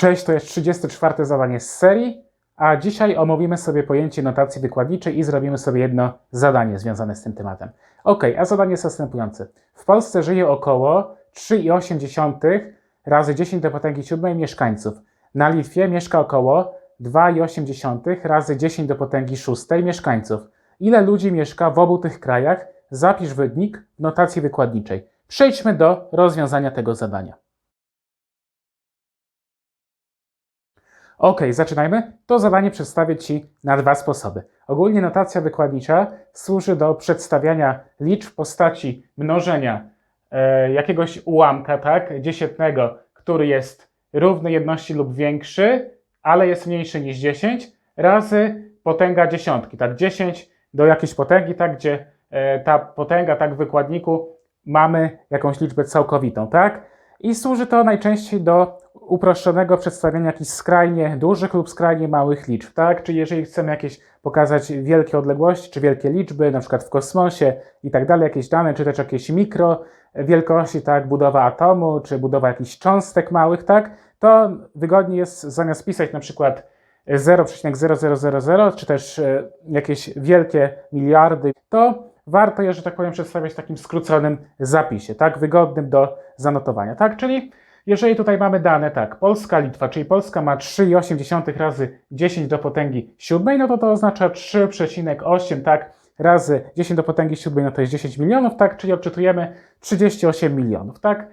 Cześć, to jest 34 zadanie z serii, a dzisiaj omówimy sobie pojęcie notacji wykładniczej i zrobimy sobie jedno zadanie związane z tym tematem. Ok, a zadanie jest następujące. W Polsce żyje około 3,8 razy 10 do potęgi 7 mieszkańców. Na Litwie mieszka około 2,8 razy 10 do potęgi 6 mieszkańców. Ile ludzi mieszka w obu tych krajach? Zapisz wynik w notacji wykładniczej. Przejdźmy do rozwiązania tego zadania. Ok, zaczynajmy. To zadanie przedstawię Ci na dwa sposoby. Ogólnie notacja wykładnicza służy do przedstawiania liczb w postaci mnożenia e, jakiegoś ułamka, tak, dziesiętnego, który jest równy jedności lub większy, ale jest mniejszy niż 10, razy potęga dziesiątki, tak, 10 do jakiejś potęgi, tak, gdzie e, ta potęga, tak, w wykładniku mamy jakąś liczbę całkowitą, tak? I służy to najczęściej do uproszczonego przedstawienia jakichś skrajnie dużych lub skrajnie małych liczb, tak? Czyli jeżeli chcemy jakieś pokazać wielkie odległości, czy wielkie liczby, na przykład w kosmosie i tak dalej, jakieś dane, czy też jakieś mikro wielkości, tak? Budowa atomu, czy budowa jakichś cząstek małych, tak? To wygodnie jest zamiast pisać na przykład 0,0000, czy też e, jakieś wielkie miliardy, to warto je, że tak powiem, przedstawiać w takim skróconym zapisie, tak? Wygodnym do zanotowania, tak? Czyli jeżeli tutaj mamy dane, tak, Polska, Litwa, czyli Polska ma 3,8 razy 10 do potęgi 7, no to to oznacza 3,8, tak, razy 10 do potęgi 7, no to jest 10 milionów, tak, czyli odczytujemy 38 milionów, tak.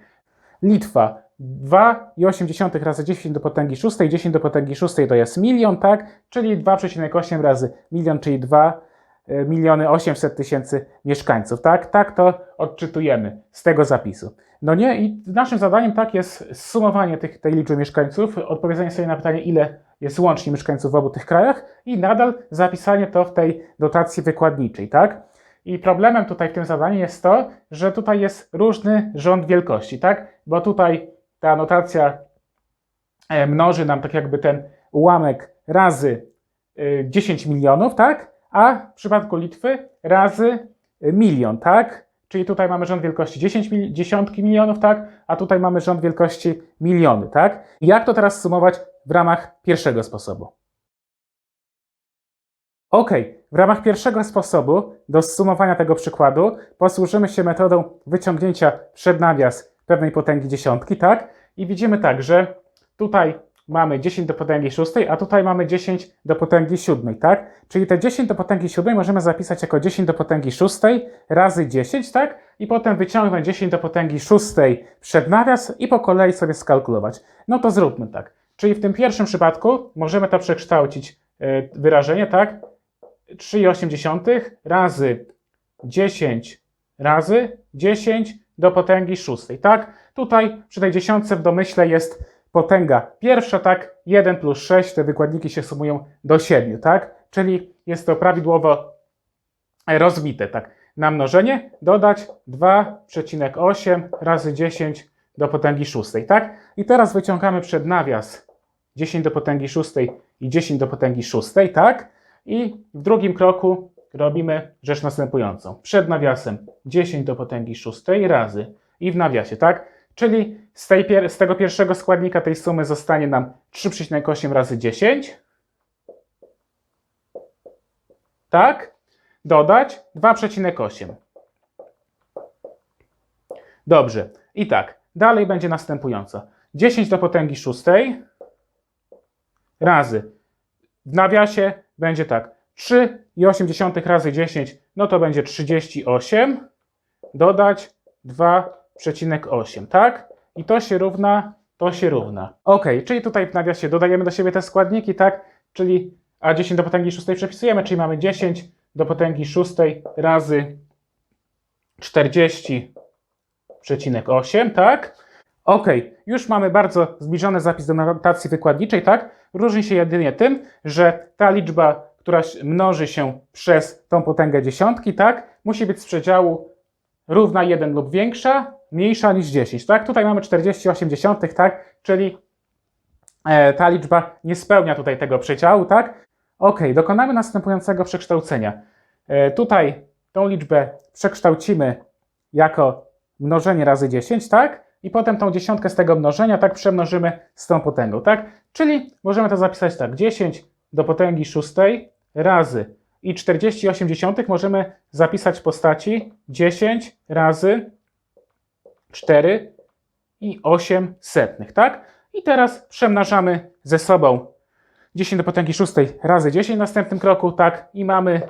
Litwa 2,8 razy 10 do potęgi 6, 10 do potęgi 6 to jest milion, tak, czyli 2,8 razy milion, czyli 2 e, miliony 800 tysięcy mieszkańców, tak, tak to odczytujemy z tego zapisu. No nie, i naszym zadaniem tak jest sumowanie tych, tej liczby mieszkańców, odpowiedzenie sobie na pytanie, ile jest łącznie mieszkańców w obu tych krajach i nadal zapisanie to w tej dotacji wykładniczej, tak? I problemem tutaj w tym zadaniu jest to, że tutaj jest różny rząd wielkości, tak? Bo tutaj ta notacja e, mnoży nam tak jakby ten ułamek razy 10 e, milionów, tak? A w przypadku Litwy razy milion, tak? Czyli tutaj mamy rząd wielkości 10 mil, dziesiątki milionów, tak? A tutaj mamy rząd wielkości miliony, tak? Jak to teraz sumować w ramach pierwszego sposobu? Ok, w ramach pierwszego sposobu do sumowania tego przykładu posłużymy się metodą wyciągnięcia przed nawias pewnej potęgi dziesiątki, tak? I widzimy tak, że tutaj mamy 10 do potęgi 6, a tutaj mamy 10 do potęgi 7, tak? Czyli te 10 do potęgi 7 możemy zapisać jako 10 do potęgi 6 razy 10, tak? I potem wyciągnąć 10 do potęgi 6 przed nawias i po kolei sobie skalkulować. No to zróbmy tak. Czyli w tym pierwszym przypadku możemy to przekształcić e, wyrażenie, tak? 3,8 razy 10 razy 10 do potęgi 6, tak? Tutaj przy tej dziesiątce w domyśle jest potęga pierwsza, tak? 1 plus 6, te wykładniki się sumują do 7, tak? Czyli jest to prawidłowo rozbite, tak? Na mnożenie dodać 2,8 razy 10 do potęgi 6, tak? I teraz wyciągamy przed nawias 10 do potęgi 6 i 10 do potęgi 6, tak? I w drugim kroku robimy rzecz następującą. Przed nawiasem 10 do potęgi 6 razy i w nawiasie, tak? Czyli z, tej, z tego pierwszego składnika tej sumy zostanie nam 3,8 razy 10. Tak? Dodać 2,8. Dobrze. I tak. Dalej będzie następująco. 10 do potęgi 6 razy w nawiasie będzie tak. 3,8 razy 10, no to będzie 38. Dodać 2 0,8, tak? I to się równa, to się równa. Ok, czyli tutaj w nawiasie dodajemy do siebie te składniki, tak? Czyli a 10 do potęgi 6 przepisujemy, czyli mamy 10 do potęgi 6 razy 40,8, tak? Ok, już mamy bardzo zbliżony zapis do notacji wykładniczej, tak? Różni się jedynie tym, że ta liczba, która mnoży się przez tą potęgę dziesiątki, tak? Musi być z przedziału równa 1 lub większa, mniejsza niż 10, tak? Tutaj mamy 48 dziesiątych, tak? Czyli e, ta liczba nie spełnia tutaj tego przedziału, tak? Ok, dokonamy następującego przekształcenia. E, tutaj tą liczbę przekształcimy jako mnożenie razy 10, tak? i potem tą dziesiątkę z tego mnożenia tak przemnożymy z tą potęgą, tak? Czyli możemy to zapisać tak, 10 do potęgi szóstej razy i 48 dziesiątych możemy zapisać w postaci 10 razy 4 i 8 setnych, tak? I teraz przemnażamy ze sobą 10 do potęgi szóstej razy 10 w następnym kroku, tak? I mamy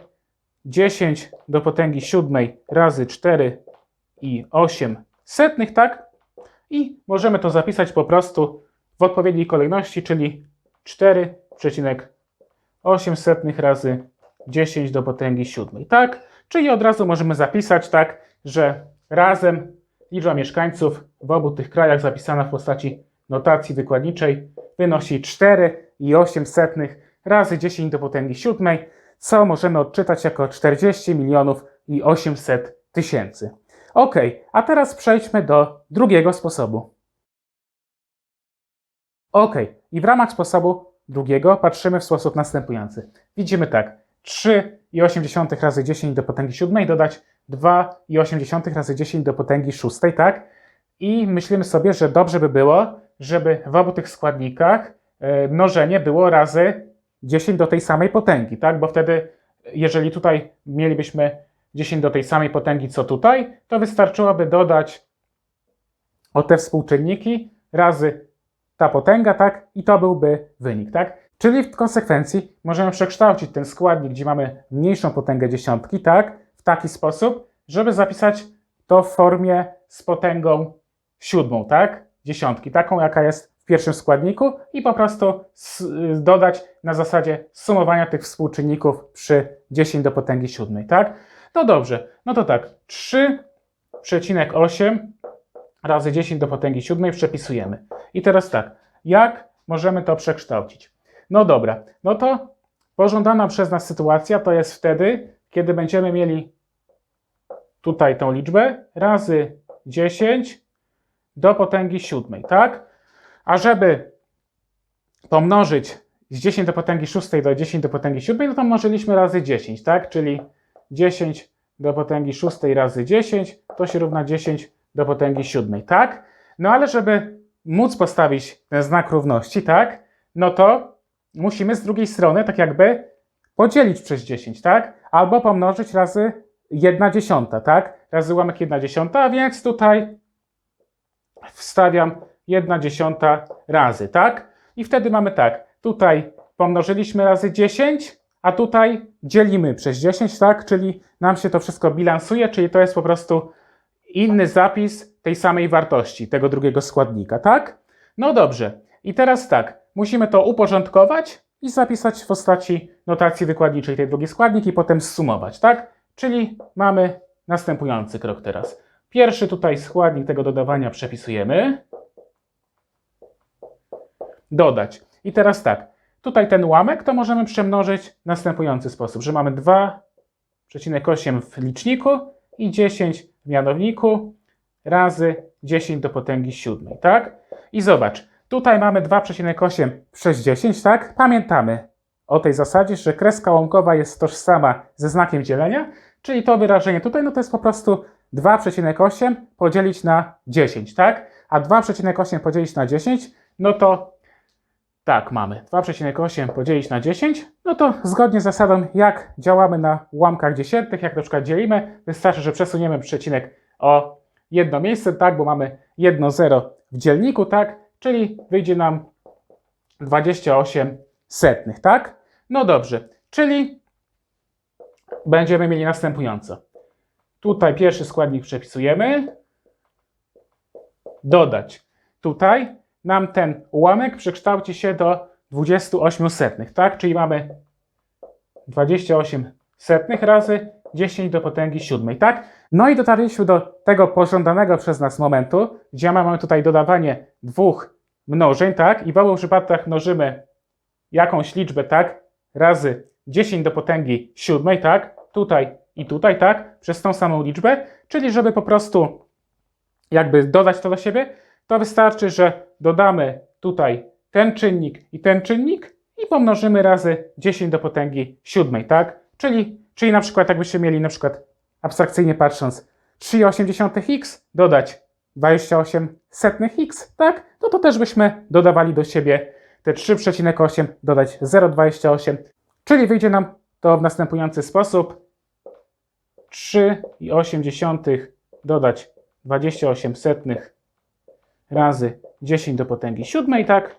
10 do potęgi siódmej razy 4 i 8 setnych, tak? I możemy to zapisać po prostu w odpowiedniej kolejności, czyli 4,8 setnych razy 10 do potęgi siódmej, tak? Czyli od razu możemy zapisać tak, że razem liczba mieszkańców w obu tych krajach zapisana w postaci notacji wykładniczej wynosi 4,8 setnych razy 10 do potęgi siódmej, co możemy odczytać jako 40 milionów i 800 tysięcy. Ok, a teraz przejdźmy do drugiego sposobu. Ok, i w ramach sposobu drugiego patrzymy w sposób następujący. Widzimy tak, 3,8 razy 10 do potęgi siódmej dodać 2,8 razy 10 do potęgi szóstej, tak? I myślimy sobie, że dobrze by było, żeby w obu tych składnikach e, mnożenie było razy 10 do tej samej potęgi, tak? Bo wtedy, jeżeli tutaj mielibyśmy 10 do tej samej potęgi co tutaj, to wystarczyłoby dodać o te współczynniki razy ta potęga, tak? I to byłby wynik, tak? Czyli w konsekwencji możemy przekształcić ten składnik, gdzie mamy mniejszą potęgę dziesiątki, tak? Taki sposób, żeby zapisać to w formie z potęgą siódmą, tak? Dziesiątki, taką jaka jest w pierwszym składniku i po prostu dodać na zasadzie sumowania tych współczynników przy 10 do potęgi siódmej, tak? No dobrze, no to tak, 3,8 razy 10 do potęgi siódmej przepisujemy. I teraz tak, jak możemy to przekształcić? No dobra, no to pożądana przez nas sytuacja to jest wtedy, kiedy będziemy mieli tutaj tą liczbę razy 10 do potęgi siódmej, tak? A żeby pomnożyć z 10 do potęgi szóstej do 10 do potęgi siódmej, no to mnożyliśmy razy 10, tak? Czyli 10 do potęgi szóstej razy 10 to się równa 10 do potęgi siódmej, tak? No ale żeby móc postawić ten znak równości, tak? No to musimy z drugiej strony tak jakby podzielić przez 10, tak? Albo pomnożyć razy 1 dziesiąta, tak? Razy ułamek 1 dziesiąta, a więc tutaj wstawiam 1 dziesiąta razy, tak? I wtedy mamy tak, tutaj pomnożyliśmy razy 10, a tutaj dzielimy przez 10, tak? Czyli nam się to wszystko bilansuje, czyli to jest po prostu inny zapis tej samej wartości, tego drugiego składnika, tak? No dobrze. I teraz tak, musimy to uporządkować i zapisać w postaci notacji wykładniczej tej drugi składnik i potem zsumować, tak? Czyli mamy następujący krok teraz. Pierwszy tutaj składnik tego dodawania przepisujemy. Dodać. I teraz tak, tutaj ten ułamek to możemy przemnożyć w następujący sposób, że mamy 2,8 w liczniku i 10 w mianowniku razy 10 do potęgi siódmej, tak? I zobacz, tutaj mamy 2,8 przez 10, tak? Pamiętamy o tej zasadzie, że kreska łąkowa jest tożsama ze znakiem dzielenia, czyli to wyrażenie tutaj, no to jest po prostu 2,8 podzielić na 10, tak? A 2,8 podzielić na 10, no to tak mamy. 2,8 podzielić na 10, no to zgodnie z zasadą, jak działamy na ułamkach dziesiętnych, jak na przykład dzielimy, wystarczy, że przesuniemy przecinek o jedno miejsce, tak, bo mamy jedno zero w dzielniku, tak, czyli wyjdzie nam 28 setnych, tak? No dobrze, czyli będziemy mieli następująco. Tutaj pierwszy składnik przepisujemy. Dodać. Tutaj nam ten ułamek przekształci się do 28 setnych, tak? Czyli mamy 28 setnych razy 10 do potęgi siódmej, tak? No i dotarliśmy do tego pożądanego przez nas momentu, gdzie mamy tutaj dodawanie dwóch mnożeń, tak? I w obu przypadkach mnożymy jakąś liczbę, tak? Razy 10 do potęgi siódmej, tak? Tutaj i tutaj, tak? Przez tą samą liczbę. Czyli żeby po prostu jakby dodać to do siebie, to wystarczy, że dodamy tutaj ten czynnik i ten czynnik i pomnożymy razy 10 do potęgi siódmej, tak? Czyli, czyli na przykład jakbyście mieli na przykład abstrakcyjnie patrząc 3,8x dodać 28 setnych x, tak? No to też byśmy dodawali do siebie te 3,8 dodać 0,28, czyli wyjdzie nam to w następujący sposób. 3,8 dodać 28 setnych razy 10 do potęgi siódmej, tak?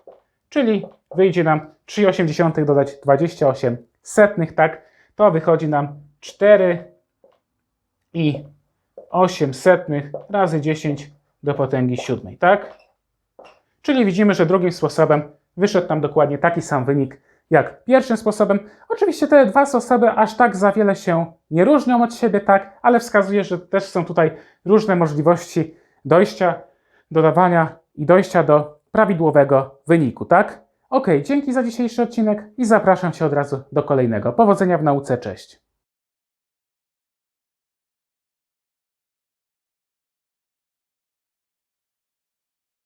Czyli wyjdzie nam 3,8 dodać 28 setnych, tak? To wychodzi nam 4 i 8 setnych razy 10 do potęgi siódmej, tak? Czyli widzimy, że drugim sposobem wyszedł nam dokładnie taki sam wynik jak pierwszym sposobem. Oczywiście te dwa sposoby aż tak za wiele się nie różnią od siebie, tak, ale wskazuje, że też są tutaj różne możliwości dojścia, dodawania i dojścia do prawidłowego wyniku, tak? Ok, dzięki za dzisiejszy odcinek i zapraszam Cię od razu do kolejnego. Powodzenia w nauce, cześć.